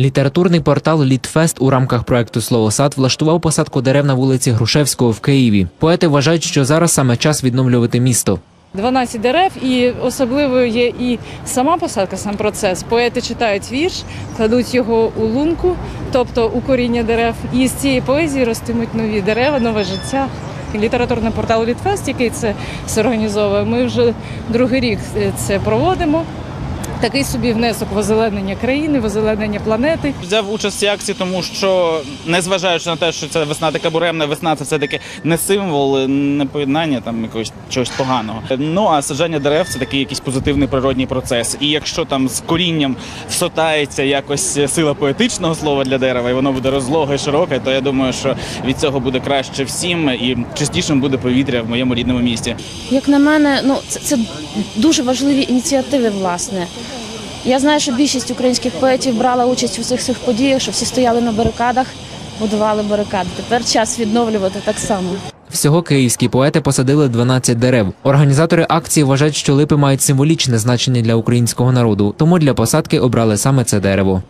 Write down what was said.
Літературний портал Літфест у рамках проекту Слово сад влаштував посадку дерев на вулиці Грушевського в Києві. Поети вважають, що зараз саме час відновлювати місто. 12 дерев, і особливою є і сама посадка, сам процес. Поети читають вірш, кладуть його у лунку, тобто у коріння дерев, і з цієї поезії ростимуть нові дерева, нове життя. Літературний портал Літфест, який це зорганізовує, ми вже другий рік е, це проводимо. Такий собі внесок в озеленення країни, в озеленення планети. Взяв участь в цій акції, тому що незважаючи на те, що це весна така буремна, весна це все-таки не символ, не поєднання там якогось чогось поганого. Ну а саджання дерев це такий якийсь позитивний природній процес. І якщо там з корінням всотається якось сила поетичного слова для дерева, і воно буде розлоге, широке, то я думаю, що від цього буде краще всім і чистішим буде повітря в моєму рідному місті. Як на мене, ну це, це дуже важливі ініціативи, власне. Я знаю, що більшість українських поетів брала участь у цих цих подіях, що всі стояли на барикадах, будували барикади. Тепер час відновлювати так само. Всього київські поети посадили 12 дерев. Організатори акції вважають, що липи мають символічне значення для українського народу, тому для посадки обрали саме це дерево.